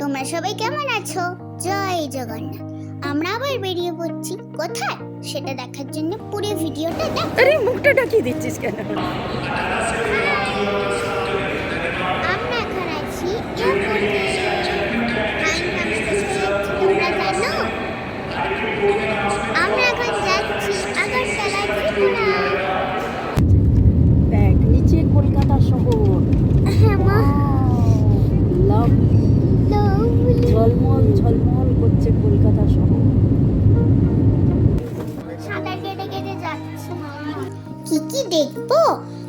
তোমরা সবাই কেমন আছো? জয় জগন্নাথ। আমরা আবার বেরিয়ে পড়ছি। কোথায়? সেটা দেখার জন্য পুরো ভিডিওটা দেখ। আরে মুখটা ঢাকিয়ে দিচ্ছিস কেন? আমরা এখন আছি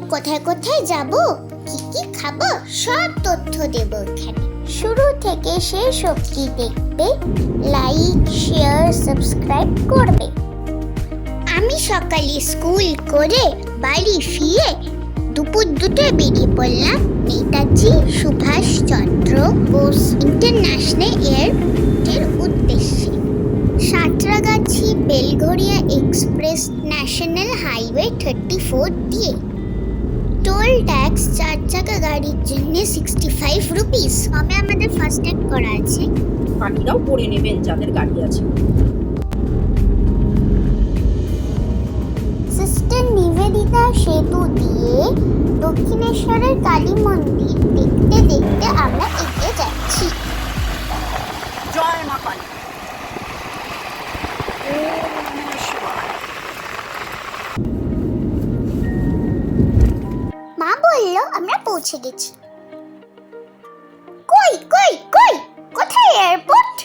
কোথায় কোথায় যাব? কি কি খাব? সব তথ্য দেব এখানে। শুরু থেকে শেষ অবধি দেখবে লাইক শেয়ার সাবস্ক্রাইব করবে। আমি সকালে স্কুল করে বাড়ি ফিরে দুপুর দুটোয় বেরিয়ে পড়লাম নেতাজি সুভাষ চন্দ্র বোস ইন্টারন্যাশনাল এয়ারপোর্টের উদ্দেশ্যে। Santragachi Belgharia express national highway thirty four দিয়ে। টোল ট্যাক্স চার চাকা গাড়ির জন্য সিক্সটি ফাইভ রুপিস কবে আমাদের ফার্স্ট ট্যাগ করা আছে। বাকিরাও পড়ে নেবেন যাদের গাড়ি আছে। সিস্টার নিবেদিতা সেতু দিয়ে দক্ষিণেশ্বরের কালী মন্দির দেখতে দেখতে আমরা পৌঁছে গেছি। কই কই কই? কোথায় এয়ারপোর্ট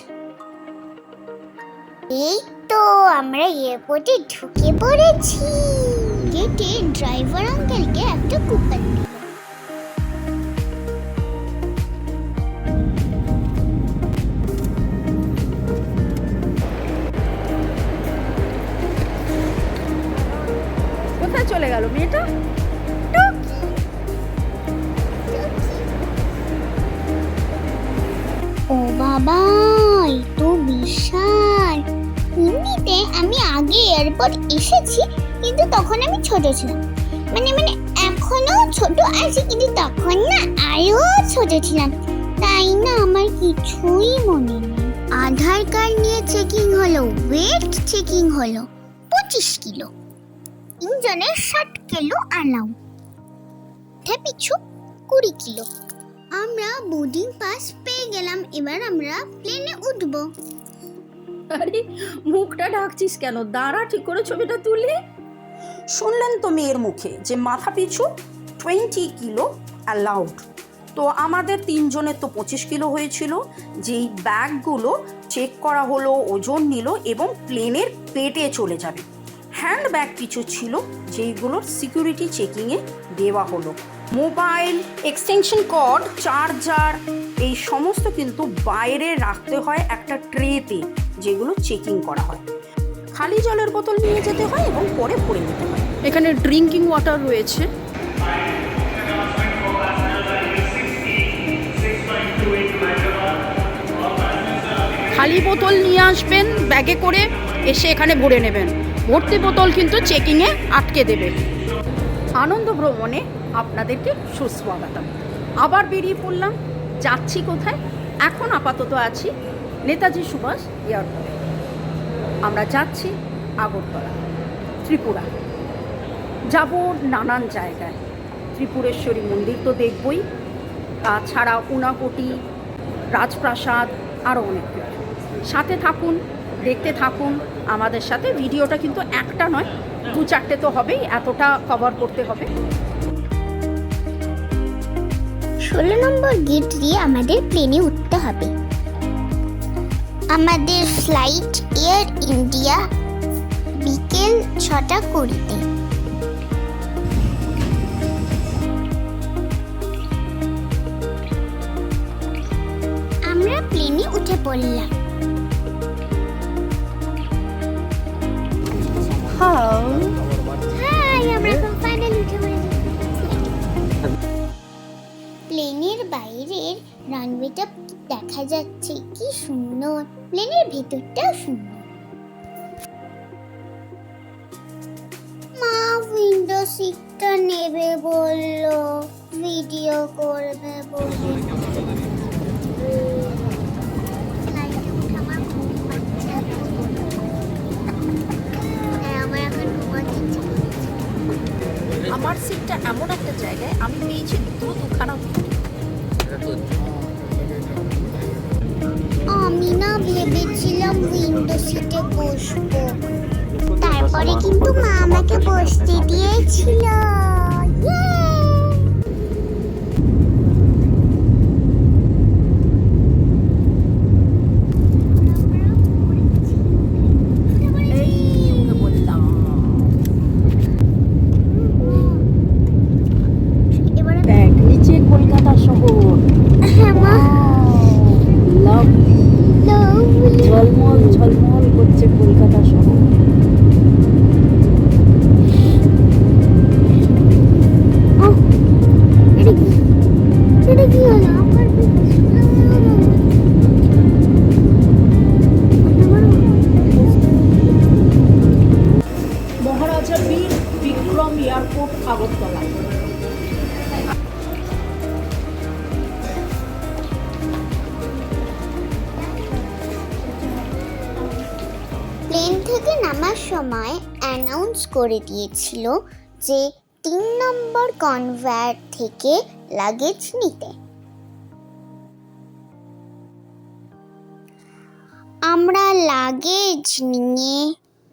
এই তো আমরা এয়ারপোর্টে ঢুকে পড়েছি। গেটে ড্রাইভার আঙ্কেলকে একটা কুপন দিল এয়ারপোর্ট এসেছি, কিন্তু তখন আমি ছোট ছিলাম। মানে মানে এখনও ছোট আছি, কিন্তু তখন না আরও ছোট ছিলাম। তাই না আমার কিছুই মনে নেই। আধার কার্ড নিয়ে চেকিং হলো, ওয়েট চেকিং হলো, পঁচিশ কিলো। তিনজনের ষাট কিলো আলাউ পিছু কুড়ি কিলো। আমরা বোর্ডিং পাস পেয়ে গেলাম, এবার আমরা প্লেনে উঠবো। আরে, মুখটা ঢাকছিস কেন? দাঁড়া, ঠিক করে ছবিটা তুলি। শুনলেন তো মেয়ের মুখে যে মাথা পিছু টোয়েন্টি কিলো অ্যালাউড তো আমাদের তিনজনের তো পঁচিশ কিলো হয়েছিল। যেই ব্যাগগুলো চেক করা হলো, ওজন নিল এবং প্লেনের পেটে চলে যাবে। হ্যান্ড ব্যাগ কিছু ছিল, যেইগুলোর সিকিউরিটি চেকিংয়ে দেওয়া হলো। মোবাইল এক্সটেনশন কর্ড চার্জার এই সমস্ত কিন্তু বাইরে রাখতে হয় একটা ট্রেতে যেগুলো চেকিং করা হয়। খালি জলের বোতল নিয়ে যেতে হয় এবং পরে ভরে নিতে হয়। এখানে ড্রিঙ্কিং ওয়াটার রয়েছে। খালি বোতল নিয়ে আসবেন ব্যাগে করে এসে এখানে ভরে নেবেন। ভর্তি বোতল কিন্তু চেকিংয়ে আটকে দেবে। আনন্দ ভ্রমণে আপনাদেরকে সুস্বাগতম। আবার বেরিয়ে পড়লাম, যাচ্ছি কোথায়? এখন আপাতত আছি নেতাজি সুভাষ এয়ারপোর্টে। আমরা যাচ্ছি আগরতলা, ত্রিপুরা। যাব নানান জায়গায়। ত্রিপুরেশ্বরী মন্দির তো দেখবই। তাছাড়া উনাকোটি, রাজপ্রাসাদ আরও অনেক কিছু। সাথে থাকুন, দেখতে থাকুন। আমাদের সাথে ভিডিওটা কিন্তু একটা নয় দু চারটে তো হবেই, এতটা কভার করতে হবে। ষোলো নম্বর গেট দিয়ে আমাদের প্লেনে উঠতে হবে। আমাদের ফ্লাইট এয়ার ইন্ডিয়া বিকেল ছটা কুড়িতে। আমরা প্লেনে উঠে পড়লাম। হাই বাইরের রানওয়েটা দেখা যাচ্ছে। কি সুন্দর। প্লেনের ভেতরটাও সুন্দর। মা উইন্ডো সিটটা নেবে বলল। ভিডিও করবে বলে আমার সিটটা এমন একটা জায়গায় আমি পেয়েছি দু দুখানা নতুন আমি না ভেবেছিলাম উইন্ডো সিটে বসবো। তারপরে কিন্তু মা আমাকে বসতে দিয়েছিল। প্লেন থেকে নামার সময় অ্যানাউন্স করে দিয়েছিল যে তিন নম্বর কনভেয়ার থেকে লাগেজ নিতে। আমরা লাগেজ নিয়ে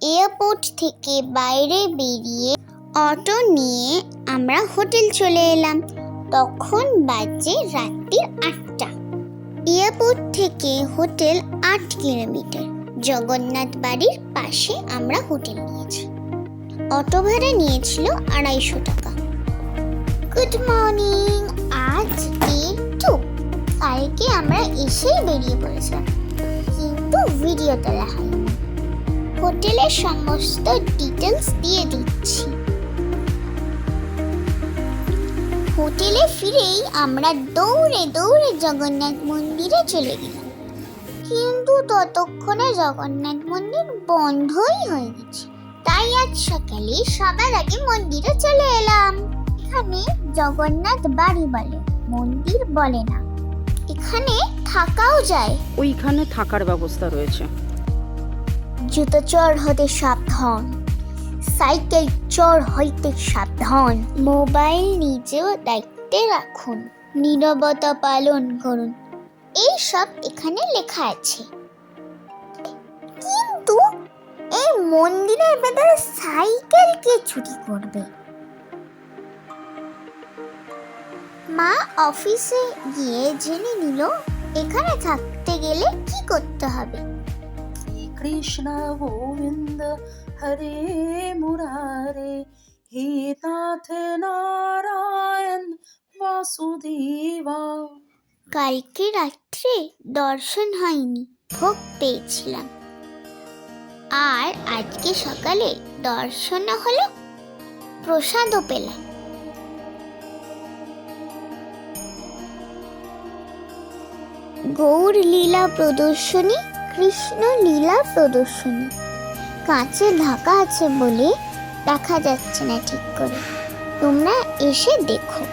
এয়ারপোর্ট থেকে বাইরে বেরিয়ে অটো নিয়ে আমরা হোটেল চলে এলাম। তখন বাজে রাত্রির আটটা। এয়ারপোর্ট থেকে হোটেল আট কিলোমিটার। জগন্নাথ বাড়ির পাশে আমরা হোটেল নিয়েছি। অটো ভাড়া নিয়েছিল আড়াইশো টাকা। গুড মর্নিং, আজ ডে টু কালকে আমরা এসেই বেরিয়ে পড়েছিলাম। কিন্তু ভিডিও তোলা হয়নি হোটেলের সমস্ত ডিটেলস দিয়ে দিচ্ছি। হোটেলে ফিরেই আমরা দৌড়ে দৌড়ে জগন্নাথ মন্দিরে চলে গেলাম। কিন্তু ততক্ষণে জগন্নাথ মন্দির বন্ধই হয়ে গেছে। তাই আজ সকালে সবার আগে মন্দিরে চলে এলাম। এখানে জগন্নাথ বাড়ি বলে মন্দির বলে না। এখানে থাকাও যায়। ওইখানে থাকার ব্যবস্থা রয়েছে। জুতো চোর হতে সাবধান। সাইকেল চোর হইতে সাবধান। মোবাইল নিজেও দায়িত্বে রাখুন। নীরবতা পালন করুন। এই সব এখানে লেখা আছে। কিন্তু এই মন্দিরের ভেতরে সাইকেল কে চুরি করবে? মা অফিসে গিয়ে জেনে নিল, এখানে থাকতে গেলে কি করতে হবে? কৃষ্ণ গোবিন্দ হরে মুরারে হে নাথ নারায়ণ বাসুদেবা কালকে রাত্রে দর্শন হয়নি, ভোগ পেয়েছিলাম। আর আজকে সকালে দর্শনও হলো, প্রসাদও পেলাম। গৌর লীলা প্রদর্শনী কৃষ্ণ লীলা প্রদর্শনী। কাঁচে ঢাকা আছে বলে দেখা যাচ্ছে না ঠিক করে। তোমরা এসে দেখো।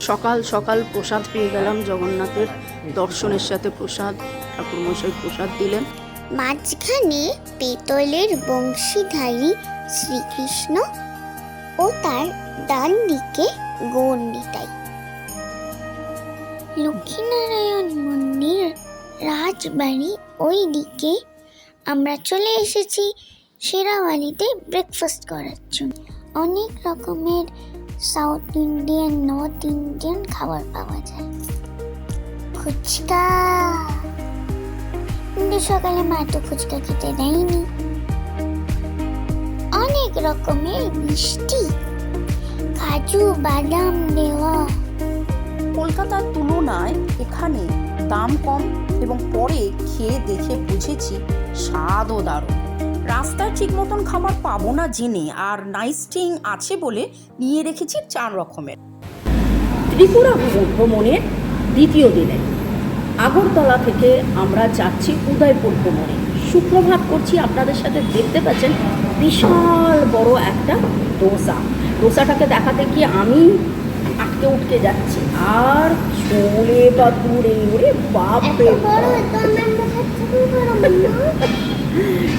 সকাল সকাল প্রসাদ পেয়ে গেলাম জগন্নাথের দর্শনের সাথে প্রসাদ ঠাকুর ঠাকুরমশাই প্রসাদ দিলেন। মাঝখানে পেতলের বংশীধারী শ্রীকৃষ্ণ ও তার ডান দিকে গৌরনিতাই লক্ষ্মীনারায়ণ মন্দির রাজবাড়ি ওই দিকে আমরা চলে এসেছি সেরাবাড়িতে ব্রেকফাস্ট করার জন্য অনেক রকমের সাউথ ইন্ডিয়ান নর্থ ইন্ডিয়ান খাবার পাওয়া যায় ফুচকা কিন্তু সকালে মা তো ফুচকা খেতে দেয়নি অনেক রকমের মিষ্টি কাজু, বাদাম দেওয়া কলকাতার তুলনায় এখানে দাম কম এবং পরে খেয়ে দেখে বুঝেছি স্বাদও দারুণ। রাস্তায় ঠিক মতন খাবার পাবো না জেনে আর নাইস্টিং আছে বলে নিয়ে রেখেছি চার রকমের। ত্রিপুরা ভ্রমণ- ভ্রমণের দ্বিতীয় দিনে। আগরতলা থেকে আমরা যাচ্ছি উদয়পুর ভ্রমণে। সুপ্রভাত করছি, আপনাদের সাথে দেখতে পাচ্ছেন বিশাল বড় একটা দোসা। দোসাটাকে দেখাতে গিয়ে আমি আটকে উঠকে যাচ্ছি। আর ছোলে বা দূরে ওরে বাপরে বাপ।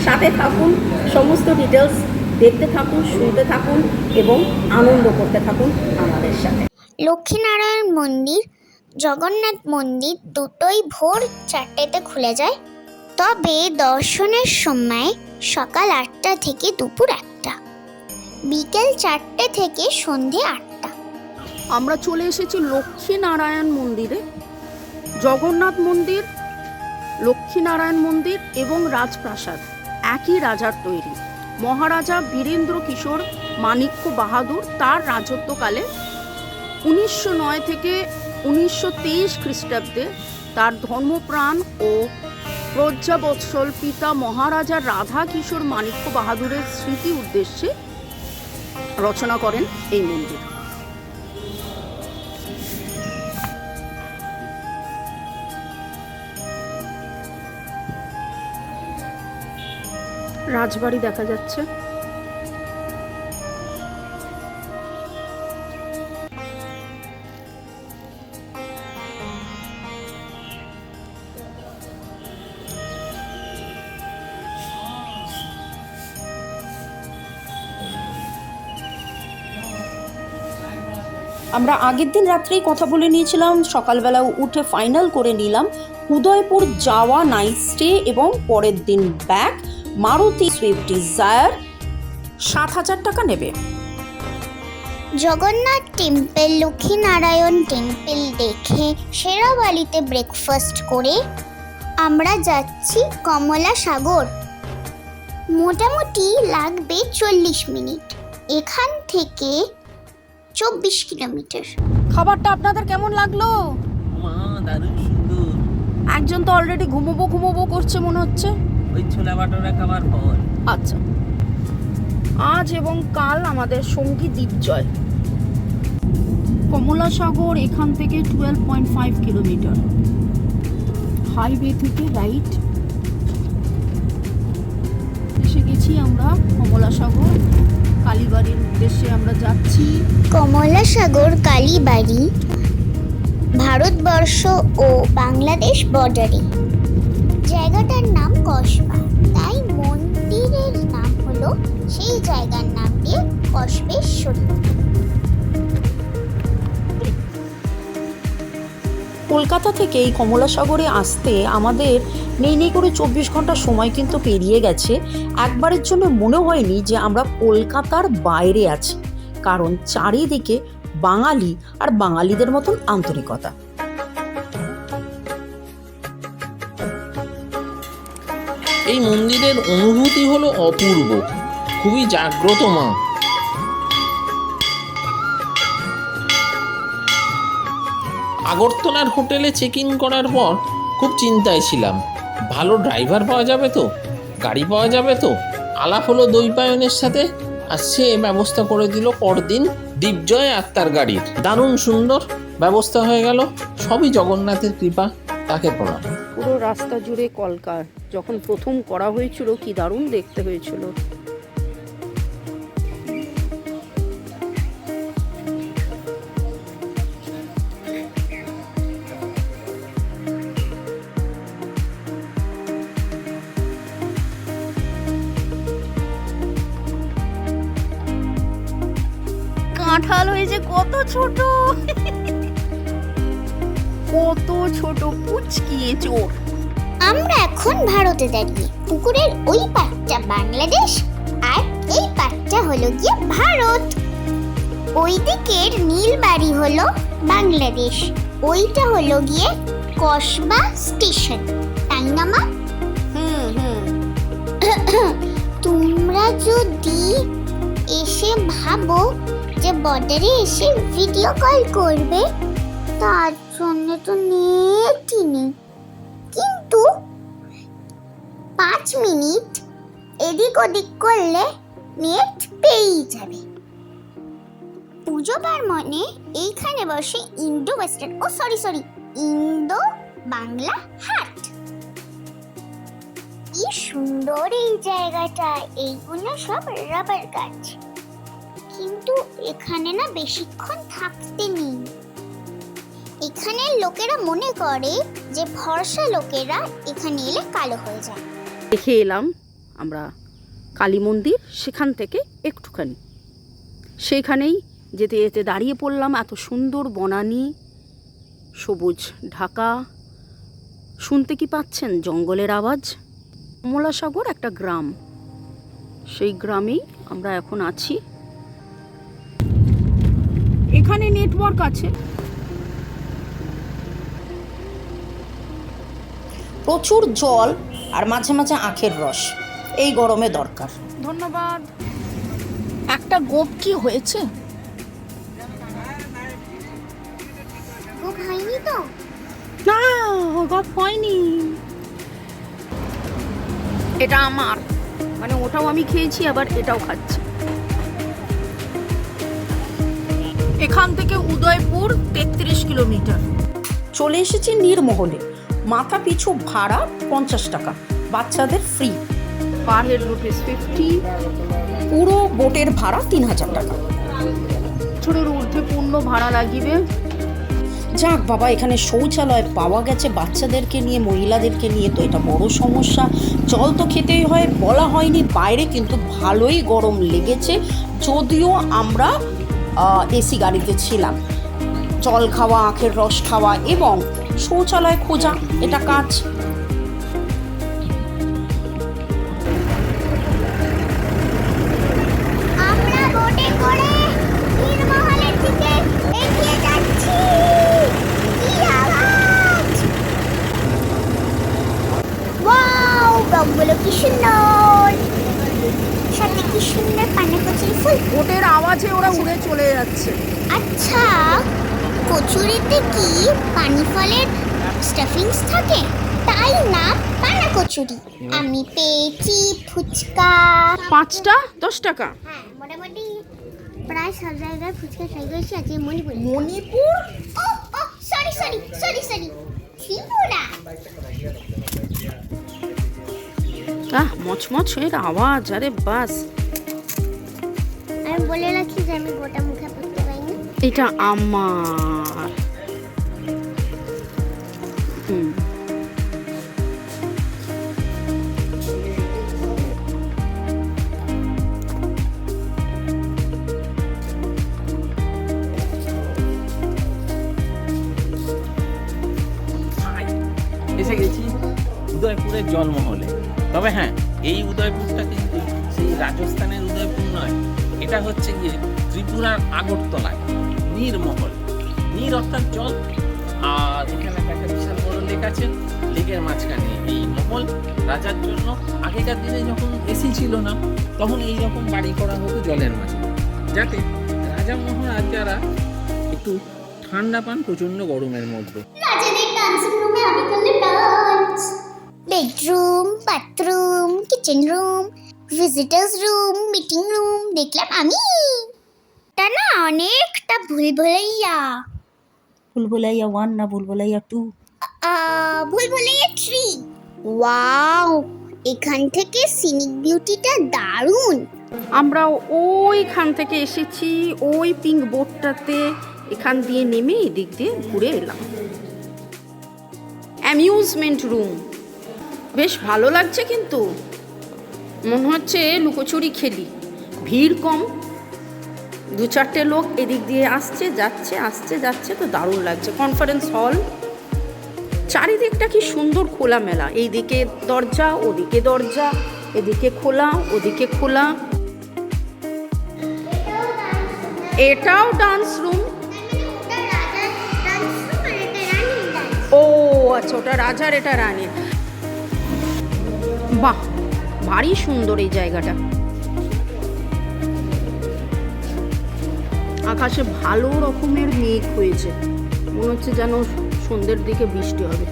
সাথে থাকুন সমস্ত ডিটেলস দেখতে থাকুন শুনতে থাকুন এবং আনন্দ করতে থাকুন আমাদের সাথে। লক্ষ্মীনারায়ণ মন্দির জগন্নাথ মন্দির দুটোই ভোর চারটেতে খুলে যায়। তবে দর্শনের সময় সকাল আটটা থেকে দুপুর একটা বিকেল চারটে থেকে সন্ধে আটটা। আমরা চলে এসেছি লক্ষ্মীনারায়ণ মন্দিরে। জগন্নাথ মন্দির, লক্ষ্মীনারায়ণ মন্দির এবং রাজপ্রাসাদ। একই রাজার তৈরি। মহারাজা বীরেন্দ্র কিশোর মাণিক্য বাহাদুর তার রাজত্বকালে উনিশশো নয় থেকে উনিশশো তেইশ খ্রিস্টাব্দে তার ধর্মপ্রাণ ও প্রজ্ঞাবৎসল পিতা মহারাজা রাধা কিশোর মাণিক্য বাহাদুরের স্মৃতি উদ্দেশ্যে রচনা করেন এই মন্দির। রাজবাড়ি দেখা যাচ্ছে। আমরা আগের দিন রাত্রেই কথা বলে নিয়েছিলাম সকালবেলা উঠে ফাইনাল করে নিলাম, উদয়পুর যাওয়া নাইট স্টে এবং পরের দিন ব্যাক মারুতি সুইফট ডিজায়ার সাত হাজার টাকা নেবে। জগন্নাথ টেম্পল লক্ষ্মীনারায়ণ টেম্পল দেখে শেরাবালিতে ব্রেকফাস্ট করে আমরা যাচ্ছি কমলা সাগর। মোটামুটি লাগবে চল্লিশ মিনিট। এখান থেকে চব্বিশ কিলোমিটার। খাবারটা আপনাদের কেমন লাগল? মা দারুণ সুন্দর। একজন তো অলরেডি ঘুমোবো ঘুমোবো করছে মনে হচ্ছে। ওই ছোলা বাটোরা খাবার ফল আচ্ছা। আজ এবং কাল আমাদের সঙ্গী দ্বীপজয়। কমলা সাগর এখান থেকে twelve point five kilometre. Highway থেকে রাইট এসে গেছি আমরা কমলা সাগর কালীবাড়ির উদ্দেশ্যে আমরা যাচ্ছি। কমলা সাগর কালীবাড়ি, ভারতবর্ষ ও বাংলাদেশ বর্ডারে জায়গাটার নাম কসবা। তাই মন্দিরের নাম হলো সেই জায়গার নাম দিয়ে কসবেশ্বরী। কলকাতা থেকে এই কমলা সাগরে আসতে আমাদের নেই নেই করে চব্বিশ ঘণ্টা সময় কিন্তু পেরিয়ে গেছে। একবারের জন্য মনে হয়নি যে আমরা কলকাতার বাইরে আছি। কারণ চারিদিকে বাঙালি আর বাঙালিদের মতন আন্তরিকতা। এই মন্দিরের অনুভূতি হলো অপূর্ব। খুবই জাগ্রত মা। আগরতলার হোটেলে চেক ইন করার পর খুব চিন্তায় ছিলাম। ভালো ড্রাইভার পাওয়া যাবে তো? গাড়ি পাওয়া যাবে তো? আলাপ হলো দৈপায়নের সাথে, আর সে ব্যবস্থা করে দিল পরদিন দীপজয় আত্মার গাড়ির। দারুণ সুন্দর ব্যবস্থা হয়ে গেল। সবই জগন্নাথের কৃপা, তাকে প্রণাম পুরো রাস্তা জুড়ে কলকার। যখন প্রথম করা হয়েছিল, কি দারুণ দেখতে হয়েছিল। ছোট। কত ছোট পুচকিয়ে চোর। আমরা এখন ভারতে দাঁড়িয়ে পুকুরের ওই পাটটা বাংলাদেশ আর এই পাটটা হলো গিয়ে ভারত। ওই দিকের নীল বাড়ি হলো বাংলাদেশ। ওইটা হলো গিয়ে কসবা স্টেশন। তাই না মা? হুম হুম। তোমরা যদি এসে ভাবো যে বর্ডারে এসে ভিডিও কল করবে, তার জন্য তো নেটই নেই। কিন্তু পাঁচ মিনিট এদিক ওদিক করলে নেট পেয়েই যাবে। পুজোবার মনে এইখানে বসে Indo western, oh sorry sorry, Indo Bangla Haat. কি সুন্দর এই জায়গাটা, এইগুলো সব রাবার গাছ। কিন্তু এখানে না বেশিক্ষণ থাকতে নেই। এখানে লোকেরা মনে করে যে ফর্সা লোকেরা এখানে এলে কালো হয়ে যায়। দেখে এলাম আমরা কালী মন্দির সেখান থেকে একটুখানি। সেইখানেই যেতে যেতে দাঁড়িয়ে পড়লাম এত সুন্দর বনানি, সবুজ ঢাকা। শুনতে কি পাচ্ছেন জঙ্গলের আওয়াজ? কমলাসাগর একটা গ্রাম। সেই গ্রামেই আমরা এখন আছি। এখানে নেটওয়ার্ক আছে। প্রচুর জল আর মাঝে মাঝে আখের রস। এই গরমে দরকার। ধন্যবাদ। একটা গোপ কি হয়েছে? ও খাইনি তো? না গপ হয়নি। এটা আমার। মানে ওটাও আমি খেয়েছি আবার এটাও খাচ্ছি। এখান থেকে উদয়পুর তেত্রিশ কিলোমিটার। চলে এসেছি নির্মহলে মাথা পিছু ভাড়া পঞ্চাশ টাকা। বাচ্চাদের free per head rupees fifty পুরো বোটের ভাড়া তিন হাজার টাকা। বছরের ঊর্ধ্বে পূর্ণ ভাড়া লাগিবে। যাক বাবা এখানে শৌচালয় পাওয়া গেছে বাচ্চাদেরকে নিয়ে মহিলাদেরকে নিয়ে। তো এটা বড় সমস্যা। জল তো খেতেই হয় বলা হয়নি বাইরে কিন্তু ভালোই গরম লেগেছে। যদিও আমরা এসি গাড়িতে ছিলাম। জল খাওয়া আখের রস খাওয়া এবং শৌচালয় খোঁজা এটা কাজ। কচুরিতে কি পানি ফলের স্টাফিংস থাকে? তাই না পানা কচুরি? আমি পেয়েছি ফুচকা। পাঁচটা? দশ টাকা? হ্যাঁ মোটামুটি প্রায় সব জায়গায় ফুচকা খাই করেছি আজকে Manipur. Manipur? Oh oh sorry sorry sorry sorry Tripura. আহ মচমচ এর আওয়াজ আরে বাস। আমি বলে রাখি যে আমি গোটা মুখে পড়তে পারিনি এটা আমার। এসে গেছি উদয়পুরের জন্মহলে তবে হ্যাঁ এই উদয়পুরটা কিন্তু সেই রাজস্থানের উদয়পুর নয়। এটা হচ্ছে গিয়ে ত্রিপুরার আগরতলায়, নীরমহল। নীর অর্থাৎ জল। আর লেক আছে লেকের মাঝখানে এই মহল রাজার জন্য আগেকার দিনে যখন এসি ছিল না তখন এই রকম বাড়ি করা হতো জলের মাঝে। যাতে রাজা মহারাজারা একটু ঠান্ডা পান প্রচণ্ড গরমের মধ্যে। Bedroom bathroom kitchen room visitors room meeting room দেখলাম আমি। তা না অনেকটা ভুল ভুলাইয়া ভুলভুলাইয়া ওয়ান না ভুলভুলাইয়া টু আহ, ভুল ভুলাইয়া থ্রি ওয়াও এখান থেকে সিনিক বিউটিটা দারুণ। আমরা ওইখান থেকে এসেছি, ওই পিঙ্ক বোটটাতে এখান দিয়ে নেমে এদিক দিয়ে ঘুরে এলাম। অ্যামিউজমেন্ট রুম বেশ ভালো লাগছে কিন্তু। মনে হচ্ছে লুকোচুরি খেলি। ভিড় কম। দু চারটে লোক এদিক দিয়ে আসছে, যাচ্ছে আসছে, যাচ্ছে, তো দারুণ লাগছে। কনফারেন্স হল চারিদিকটা কি সুন্দর খোলামেলা। এইদিকে দরজা, ওদিকে দরজা, এদিকে খোলা, ওদিকে খোলা। এটাও ডান্স রুম ও আচ্ছা ওটা রাজার, এটা রানীর। বাহ, ভারী সুন্দর এই জায়গাটা। আকাশে ভালো রকমের মেঘ হয়েছে। মনে হচ্ছে যেন সন্ধ্যের দিকে বৃষ্টি হবে।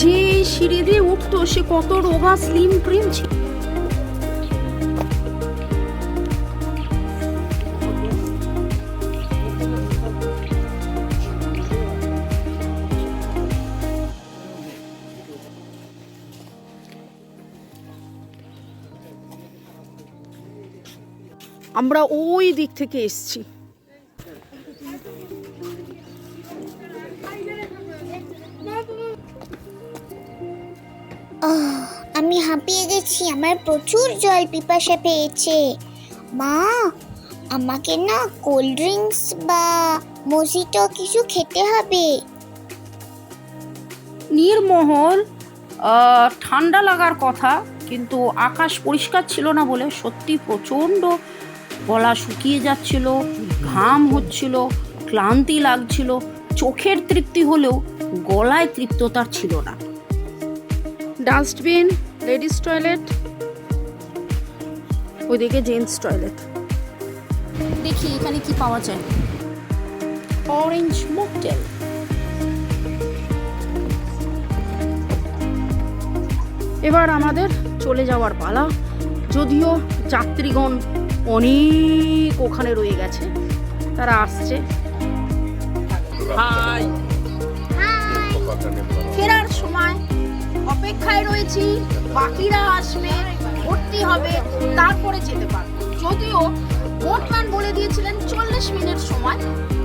যে সিঁড়ি দিয়ে উঠতো সে কত রোগা স্লিম প্রিম ছিল। আমরা ওই দিক থেকে এসছি। আমি হাঁপিয়ে গেছি। আমার প্রচুর জল পিপাসা পেয়েছে। মা আমাকে না কোল্ড ড্রিঙ্কস বা মজিটো কিছু খেতে হবে। নির্মহল ঠান্ডা লাগার কথা কিন্তু আকাশ পরিষ্কার ছিল না বলে সত্যি প্রচণ্ড গলা শুকিয়ে যাচ্ছিল ঘাম হচ্ছিল ক্লান্তি লাগছিল চোখের তৃপ্তি হলেও গলায় তৃপ্ততা ছিল না। ডাস্টবিন লেডিস টয়লেট ওইদিকে জেন্টস টয়লেট। দেখি এখানে কি পাওয়া যায়। Orange mocktail. এবার আমাদের চলে যাওয়ার পালা। যদিও যাত্রীগণ অনেক ওখানে রয়ে গেছে। তারা আসছে। হাই। হাই। ফেরার সময় অপেক্ষায় রয়েছি। বাকিরা আসবে ভর্তি হবে তারপরে যেতে পারব। যদিও ভোটম্যান বলে দিয়েছিলেন চল্লিশ মিনিট সময়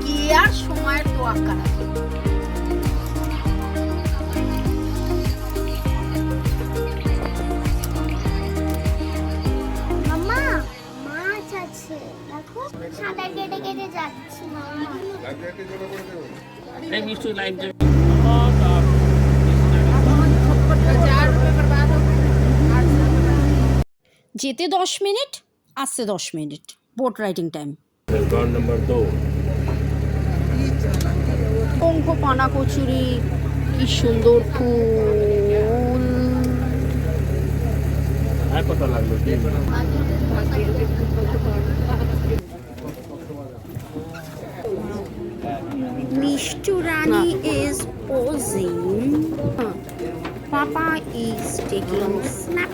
কি আর সময়ের তোয়াক্কা রাখে যাচ্ছি এই মিষ্টি লাইভ যেতে দশ মিনিট আসতে দশ মিনিট। বোট রাইডিং টাইম শঙ্খ পানা কচুরি কি সুন্দর ফুল। Mishtu Rani is posing. Papa is taking snap.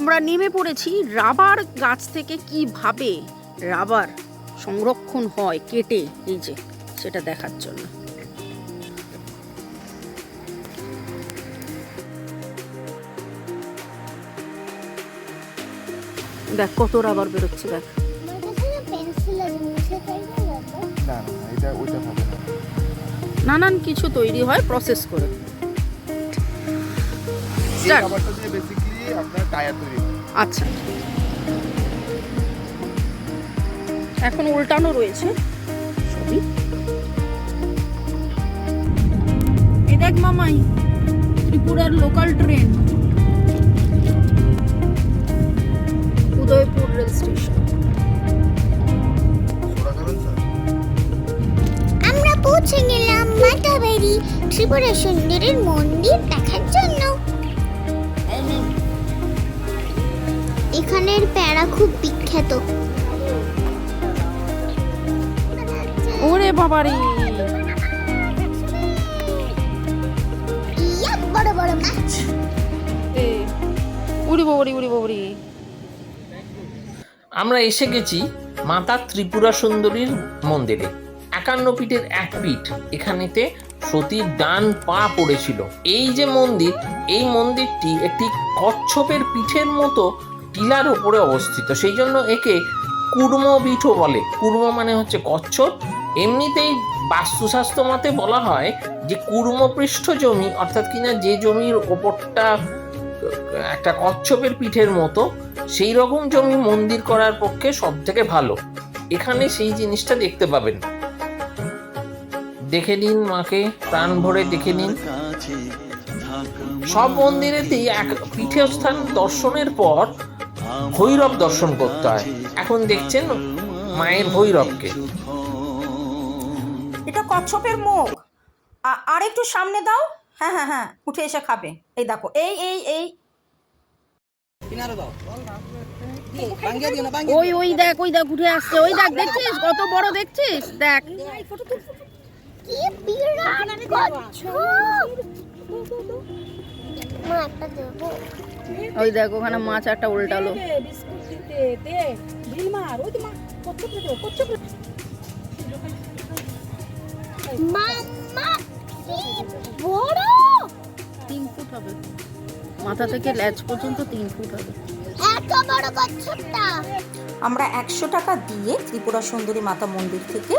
আমরা নেমে পড়েছি রাবার গাছ থেকে কীভাবে রাবার সংরক্ষণ হয়, কেটে, এই যে সেটা দেখার জন্য দেখ কত রাবার বেরোচ্ছে, দেখ ওইটা হবে না। নানান কিছু তৈরি হয় প্রসেস করে। খাবারটা দিয়ে বেসিক্যালি আপনার টায়ার তৈরি হয়। আচ্ছা। এখন উল্টানো রয়েছে সবই এ দেখ মামাই ত্রিপুরার local train Udaipur rail station. পৌঁছে গেলাম মাতাবাড়ি ত্রিপুরা সুন্দরীর মন্দির দেখার জন্য। এখানের প্যাড়া খুব বিখ্যাত। ওরে বাবারে। বড় বড় মাছ। উড়ি বাবরি উড়ি বাবরি। আমরা এসে গেছি মাতা ত্রিপুরা সুন্দরীর মন্দিরে। একান্ন পিঠের এক পিঠ এখানেতে সতীর ডান পা পড়েছিল। এই যে মন্দির, এই মন্দিরটি একটি কচ্ছপের পিঠের মতো টিলার উপরে অবস্থিত। সেই জন্য একে কুর্ম বলে। কুর্ম মানে হচ্ছে কচ্ছপ। এমনিতেই বাস্তুশাস্ত্র মতে বলা হয় যে কুর্মপৃষ্ঠ জমি, অর্থাৎ কিনা যে জমির ওপরটা একটা কচ্ছপের পিঠের মতো, সেই রকম জমি মন্দির করার পক্ষে সব থেকে ভালো। এখানে সেই জিনিসটা দেখতে পাবেন। দেখে নিন মাকে প্রাণ ভরে দেখে নিন। সব মন্দিরেতেই এক পীঠস্থান দর্শনের পর ভৈরব দর্শন করতে হয়। এখন দেখছেন মায়ের ভৈরবকে। এটা কচ্ছপের মুখ। আর একটু সামনে দাও। হ্যাঁ হ্যাঁ হ্যাঁ উঠে এসে খাবে। এই দেখো এই এই এই। ওই ওই দেখ ওই দেখ উঠে আসছে। ওই দেখ দেখছিস? কত বড় দেখছিস? দেখ। কি বিরাট কচ্ছপ! মা একটা দেবো। ওই দেখ ওখানে মাছ একটা উল্টালো। মাম্মা কি বড়! তিন ফুট হবে। মাথা থেকে ল্যাজ পর্যন্ত তিন ফুট হবে। এত বড় কচ্ছপটা! আমরা একশো টাকা দিয়ে ত্রিপুরা সুন্দরী মাতা মন্দির থেকে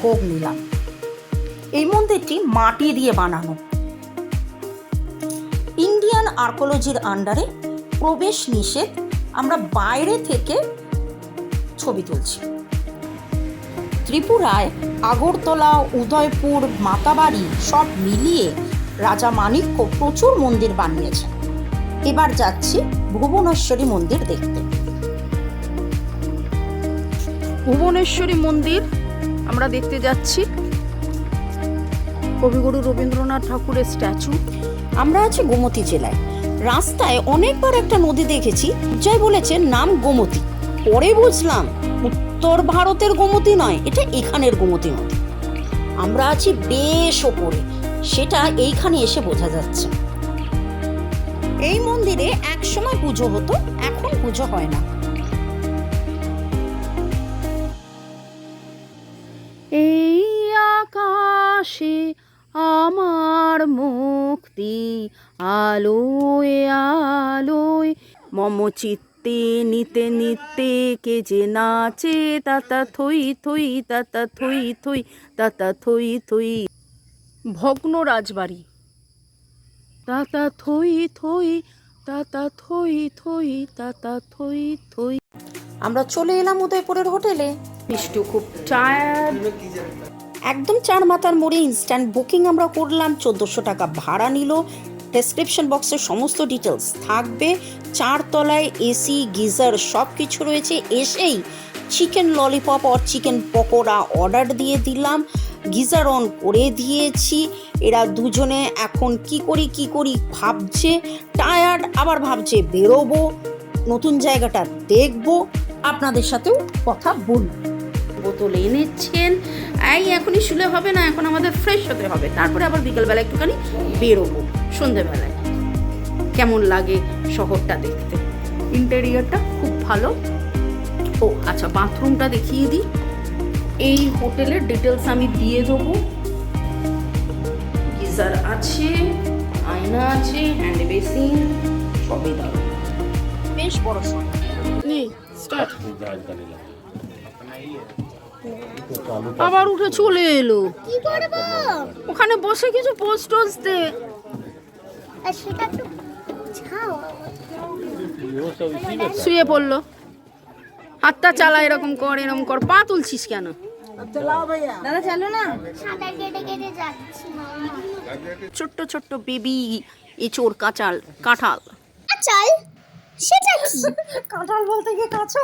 ভোগ নিলাম। এই মন্দিরটি মাটি দিয়ে বানানো। ইন্ডিয়ান আর্কোলজির আন্ডারে প্রবেশ নিষেধ আমরা বাইরে থেকে ছবি তুলছি। ত্রিপুরায় আগরতলা, উদয়পুর, মাতাবাড়ি সব মিলিয়ে রাজা মানিক্য প্রচুর মন্দির বানিয়েছেন। এবার যাচ্ছি ভুবনেশ্বরী মন্দির দেখতে। ভুবনেশ্বরী মন্দির আমরা দেখতে যাচ্ছি। কবিগুরু রবীন্দ্রনাথ ঠাকুরের স্ট্যাচু। আমরা আছি গোমতী জেলায়। রাস্তায় অনেকবার একটা নদী দেখেছি, যাই বলেছে নাম গোমতী। পরে বুঝলাম, উত্তর ভারতের গোমতী নয়, এটা এখানের গোমতী নদী। আমরা আছি বেশ ওপরে, সেটা এইখানে এসে বোঝা যাচ্ছে। এই মন্দিরে এক সময় পুজো হতো, এখন পুজো হয় না। এই আকাশে আমার মুক্তি আলোয় আলোয়। মম চিত্তে নিতে নিতে কে যে নাচে তাতা থই থই তাতা থই থই তাতা থই থই। ভগ্ন রাজবাড়ি। তাতা থই থই তাতা থই থই তাতা থই থই। আমরা চলে এলাম উদয়পুরের হোটেলে। মিষ্টু খুব টায়ার্ড একদম চার মাথার মোড়ে ইনস্ট্যান্ট বুকিং আমরা করলাম, চোদ্দোশো টাকা ভাড়া নিল। ডেসক্রিপশন বক্সের সমস্ত ডিটেলস থাকবে। চারতলায় এসি গিজার সব কিছু রয়েছে। এসেই চিকেন ললিপপ আর চিকেন পকোড়া অর্ডার দিয়ে দিলাম। গিজার অন করে দিয়েছি। এরা দুজনে এখন কি করি কি করি ভাবছে টায়ার্ড আবার ভাবছে বেরোবো। নতুন জায়গাটা দেখব। আপনাদের সাথেও কথা বলব। বোতল এনেছেন। এই এখনই শুলে হবে না এখন আমাদের ফ্রেশ হতে হবে। তারপরে আবার বিকেলবেলা একটুখানি বেরোবো সন্ধেবেলায়। কেমন লাগে শহরটা দেখতে? ইন্টেরিয়রটা খুব ভালো। ও আচ্ছা বাথরুমটা দেখিয়ে দিই। এই হোটেলের ডিটেলস আমি দিয়ে দেবো। গিজার আছে আয়না আছে হ্যান্ড বেসিন সবই দাও বেশ বড় সড় স্টার্ট আবার উঠে চলে এলো। কি করব? ওখানে বসে কিছু পোস্ট দে। আর সেটা একটু ছাও। শুয়ে পড়ল। হাতটা চালা এরকম কর এরকম কর। পা তুলছিস কেন? দাদা চালো না? ছোট্ট ছোট্ট বেবি এচোর কাঁচাল কাঁঠাল। চল সেটা কি? কাঁঠাল বলতে গিয়ে কাঁচা